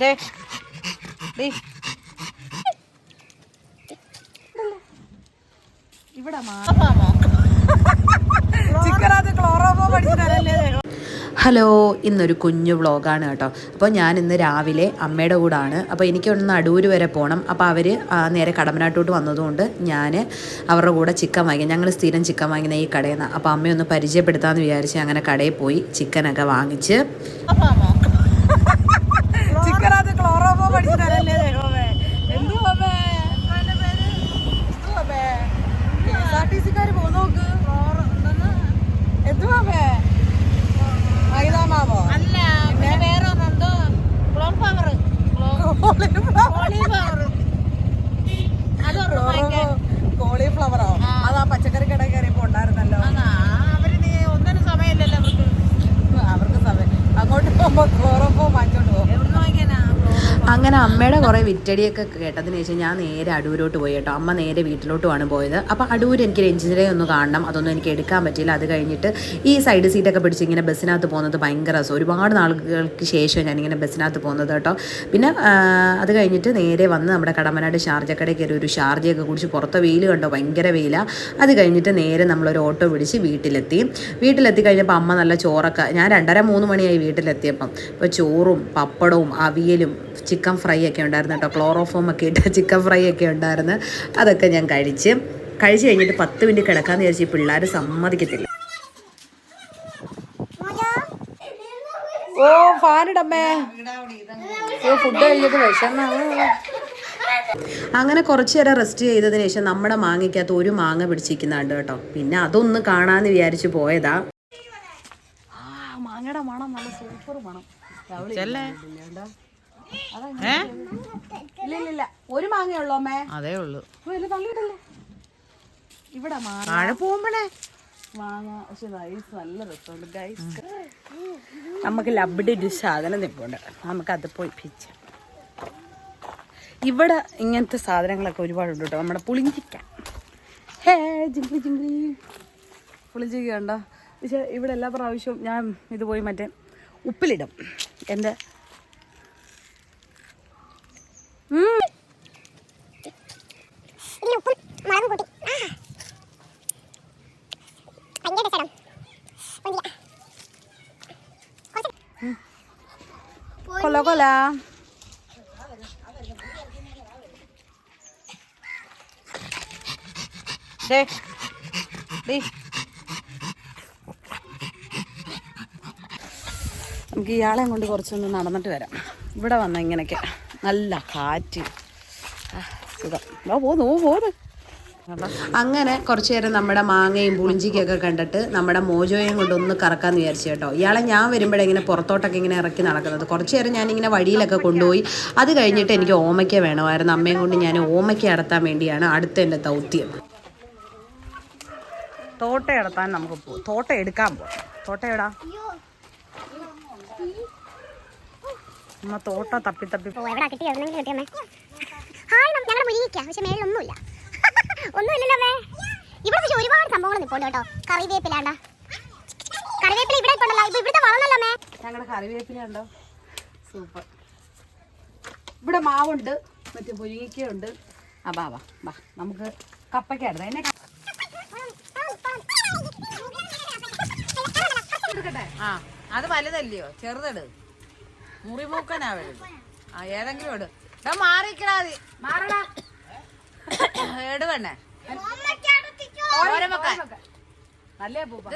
ദേ ദേ. ഇവിടെ പഠിച്ചിട്ടല്ലേ ഹലോ ഇന്നൊരു കുഞ്ഞു വ്ളോഗാണ് കേട്ടോ. അപ്പോൾ ഞാൻ ഇന്ന് രാവിലെ അമ്മയുടെ കൂടാണ്. അപ്പോൾ എനിക്കൊന്ന് അടൂര് വരെ പോകണം. അപ്പോൾ അവർ നേരെ കടമനാട്ടോട്ട് വന്നതുകൊണ്ട് ഞാൻ അവരുടെ കൂടെ ചിക്കൻ വാങ്ങി. ഞങ്ങൾ സ്ഥിരം ചിക്കൻ വാങ്ങുന്ന ഈ കടയിൽ നിന്ന്. അപ്പോൾ അമ്മയൊന്ന് പരിചയപ്പെടുത്താമെന്ന് വിചാരിച്ച് അങ്ങനെ കടയിൽ പോയി ചിക്കനൊക്കെ വാങ്ങിച്ച് ചിക്കനകത്ത് ക്ലോറോഫോ പഠിച്ചിട്ടല്ലേ എന്തുവാ പോകുന്ന നോക്ക്. അങ്ങനെ അമ്മയുടെ കുറേ വിറ്റടിയൊക്കെ കേട്ടതിന് ശേഷം ഞാൻ നേരെ അടൂരോട്ട് പോയി കേട്ടോ. അമ്മ നേരെ വീട്ടിലോട്ടുമാണ് പോയത്. അപ്പോൾ അടൂർ എനിക്ക് രഞ്ജിനെ ഒന്ന് കാണണം. അതൊന്നും എനിക്ക് എടുക്കാൻ പറ്റിയില്ല. അത് കഴിഞ്ഞിട്ട് ഈ സൈഡ് സീറ്റൊക്കെ പിടിച്ച് ഇങ്ങനെ ബസ്സിനകത്ത് പോകുന്നത് ഭയങ്കര രസം ഒരുപാട് നാളുകൾക്ക് ശേഷം ഇങ്ങനെ ബസ്സിനകത്ത് പോകുന്നത് കേട്ടോ. പിന്നെ അത് കഴിഞ്ഞിട്ട് നേരെ വന്ന് നമ്മുടെ കടമനാട് ഷാർജക്കടയിൽ കയറി ഒരു ഷാർജയൊക്കെ കുടിച്ച് പുറത്തെ വെയിൽ കണ്ടോ? ഭയങ്കര വെയിലാണ് അത് കഴിഞ്ഞിട്ട് നേരെ നമ്മളൊരു ഓട്ടോ പിടിച്ച് വീട്ടിലെത്തി. വീട്ടിലെത്തി കഴിഞ്ഞപ്പോൾ അമ്മ നല്ല ചോറൊക്കെ. ഞാൻ രണ്ടര മൂന്ന് മണിയായി വീട്ടിലെത്തിയപ്പം. ഇപ്പോൾ ചോറും പപ്പടവും അവിയലും ചിക്കൻ ഫ്രൈ ഒക്കെ ഉണ്ടായിരുന്നു കേട്ടോ. ക്ലോറോഫോം ഒക്കെ ഇട്ട് ചിക്കൻ ഫ്രൈ ഒക്കെ ഉണ്ടായിരുന്നു. അതൊക്കെ ഞാൻ കഴിച്ച് കഴിച്ച് കഴിഞ്ഞിട്ട് പത്ത് മിനിറ്റ് കിടക്കാന്ന് വിചാരിച്ച് ഈ പിള്ളേർ സമ്മതിക്കത്തില്ല. ഓ ഫാനിടമ്മേ. ഓ ഫുഡ് കഴിഞ്ഞിട്ട് വിശന്ന അങ്ങനെ കുറച്ചു നേരം റെസ്റ്റ് ചെയ്തതിന് ശേഷം നമ്മുടെ മാങ്ങയ്ക്കകത്ത് ഒരു മാങ്ങ പിടിച്ചിരിക്കുന്നുണ്ട് കേട്ടോ. പിന്നെ അതൊന്ന് കാണാന്ന് വിചാരിച്ച് പോയതാ. മാങ്ങയുടെ മണം നല്ല സൂപ്പർ മണം. ചെല്ലേ ഇല്ല ഇല്ല ഇല്ല ഒരു മാങ്ങയുള്ളൂ അമ്മേ. അതേ ഉള്ളൂ. ഓ, ഇത് തള്ളിയിടല്ലേ? ഇവിടെ മാങ്ങ. താഴെ പോകുമ്പോഴേ? മാങ്ങ. പക്ഷെ നൈസ് നല്ല രസമുണ്ട്. ഗൈസ് നമുക്ക് ലബ്ഡ് ഒരു സാധനം നിൽപ്പുണ്ട് നമുക്കത് പോയി പിച്ച. ഇവിടെ ഇങ്ങനത്തെ സാധനങ്ങളൊക്കെ ഒരുപാടുണ്ട് കേട്ടോ. നമ്മുടെ പുളിഞ്ചിക്ക. ഹേ ജിങ്കിളി ജിങ്കിളി. പുളിഞ്ചിക്ക ഉണ്ടോ പക്ഷേ ഇവിടെ എല്ലാ പ്രാവശ്യവും ഞാൻ ഇത് പോയി മറ്റേ ഉപ്പിലിടും. എന്റെ ദേ. ദേ. നമുക്ക് ഇയാളെ കൊണ്ട് കുറച്ചൊന്ന് നടന്നിട്ട് വരാം. ഇവിടെ വന്ന ഇങ്ങനെയൊക്കെ. നല്ല കാറ്റ്. സുഖം. പോന്നു പോന്ന്. അങ്ങനെ കുറച്ചു നേരം നമ്മുടെ മാങ്ങയും പുളിഞ്ചിക്കൊക്കെ കണ്ടിട്ട് നമ്മുടെ മോജോയും കൊണ്ടൊന്ന് കറക്കാന്ന് വിചാരിച്ചു കേട്ടോ. ഇയാളെ ഞാൻ വരുമ്പോഴേ ഇങ്ങനെ പുറത്തോട്ടൊക്കെ ഇങ്ങനെ ഇറക്കി നടക്കുന്നത്. കുറച്ചു നേരം ഞാനിങ്ങനെ വഴിയിലൊക്കെ കൊണ്ടുപോയി. അത് കഴിഞ്ഞിട്ട് എനിക്ക് ഓമയ്ക്ക വേണമായിരുന്നു. അമ്മയും കൊണ്ട് ഞാൻ ഓമയ്ക്ക അടത്താൻ വേണ്ടിയാണ് അടുത്ത എന്റെ ദൗത്യം. തോട്ട എടുത്താൻ നമുക്ക് പോകും തോട്ട എടുക്കാൻ പോകാം തോട്ട എവിടാ നമ്മ തോട്ട തപ്പി തപ്പി. എവിടാ കിട്ടിയമ്മേ ഹായ് ഞങ്ങളുടെ മുരിങ്ങിക്ക പക്ഷെ മേളിലൊന്നുമില്ല ഒന്നുമില്ലല്ലോ അമ്മേ. ഇവിടെ പക്ഷെ ഒരുപാട് സംഭവങ്ങൾ നിൽപ്പുണ്ട് കേട്ടോ. കറിവേപ്പിലാണ്ട. കറിവേപ്പില ഇവിടെ ഇപ്പുണ്ടല്ലോ ഇപ്പൊ ഇവിടുത്തെ വളർന്നല്ലോ അമ്മേ. ഞങ്ങളുടെ കറിവേപ്പില ഉണ്ടോ? സൂപ്പർ. ഇവിടെ മാവുണ്ട്. മറ്റേ മുരിങ്ങയ്ക്കുണ്ട് ആ ബാ ബാ ബാ നമുക്ക് കപ്പയ്ക്കായിരുന്നു എന്നെ ആ അത് വലുതല്ലയോ? ചെറുതെട്. മുറിമൂക്കനാ വരുന്നത്. ആ ഏതെങ്കിലും ഇട്. എടാ മാറിക്കടാ മതി മാറടാ. എട് വേണേ ഓരം വെക്കാൻ നല്ല പൂപ്പ.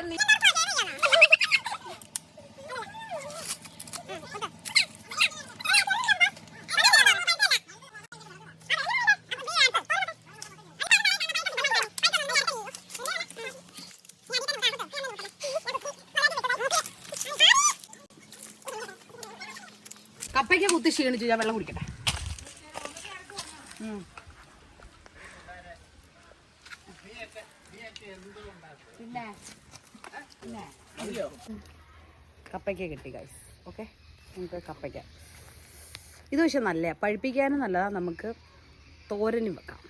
കപ്പയ്ക്ക് കുത്തി ക്ഷീണിച്ചു ഞാൻ വെള്ളം കുടിക്കട്ടെ. പിന്നെ? പിന്നെ? കപ്പയ്ക്ക കിട്ടി ഗൈസ് ഓക്കെ നമുക്ക് കപ്പയ്ക്ക. ഇത് പക്ഷെ നല്ല പഴുപ്പിക്കാനും നല്ലതാ. നമുക്ക് തോരനും വെക്കാം.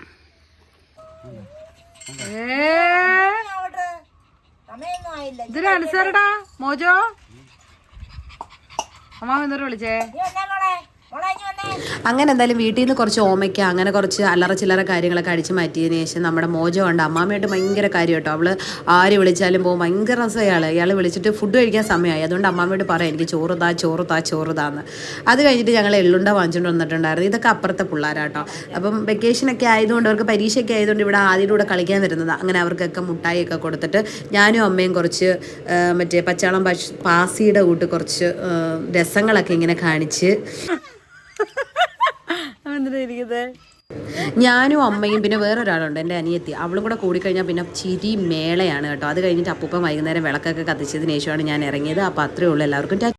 ഇതിന് അനുസരടാ മോജോ. അമ്മാവ് എന്തോരം വിളിച്ചേ? അങ്ങനെ എന്തായാലും വീട്ടിൽ നിന്ന് കുറച്ച് ഓമയ്ക്ക അങ്ങനെ കുറച്ച് അല്ലറ ചില്ലറ കാര്യങ്ങളൊക്കെ അടിച്ച് മാറ്റിയതിന് ശേഷം നമ്മുടെ മോജോ ഉണ്ട് അമ്മാമ്മയായിട്ട് ഭയങ്കര കാര്യം കേട്ടോ. അവൾ ആര് വിളിച്ചാലും പോകും. ഭയങ്കര രസം ഇയാൾ വിളിച്ചിട്ട് ഫുഡ് കഴിക്കാൻ സമയമായി. അതുകൊണ്ട് അമ്മാമ്മയോട് പറയാം എനിക്ക് ചോറ് താ ചോറ് താ ചോറ് താന്ന് അത് കഴിഞ്ഞിട്ട് ഞങ്ങൾ എള്ളുണ്ട വാങ്ങിച്ചുകൊണ്ട് വന്നിട്ടുണ്ടായിരുന്നു. ഇതൊക്കെ അപ്പുറത്തെ പിള്ളേരാട്ടോ. അപ്പം വെക്കേഷനൊക്കെ ആയതുകൊണ്ട് അവർക്ക് പരീക്ഷയൊക്കെ ആയതുകൊണ്ട് ഇവിടെ ആദ്യയുടെ കൂടെ കളിക്കാൻ വരുന്നത്. അങ്ങനെ അവർക്കൊക്കെ മുട്ടായിയൊക്കെ കൊടുത്തിട്ട് ഞാനും അമ്മയും കുറച്ച് മറ്റേ പച്ചാളം പാസിയുടെ കൂട്ട് കുറച്ച് രസങ്ങളൊക്കെ ഇങ്ങനെ കാണിച്ച് ഞാനും അമ്മയും പിന്നെ വേറൊരാളുണ്ട് എന്റെ അനിയത്തി. അവളും കൂടെ കൂടിക്കഴിഞ്ഞാൽ പിന്നെ ചിരി മേളയാണ് കേട്ടോ. അത് കഴിഞ്ഞിട്ട് അപ്പൂപ്പം വൈകുന്നേരം വിളക്കൊക്കെ കത്തിച്ചതിന് ശേഷമാണ് ഞാൻ ഇറങ്ങിയത്. അപ്പോൾ അത്രയേ ഉള്ളൂ. എല്ലാവർക്കും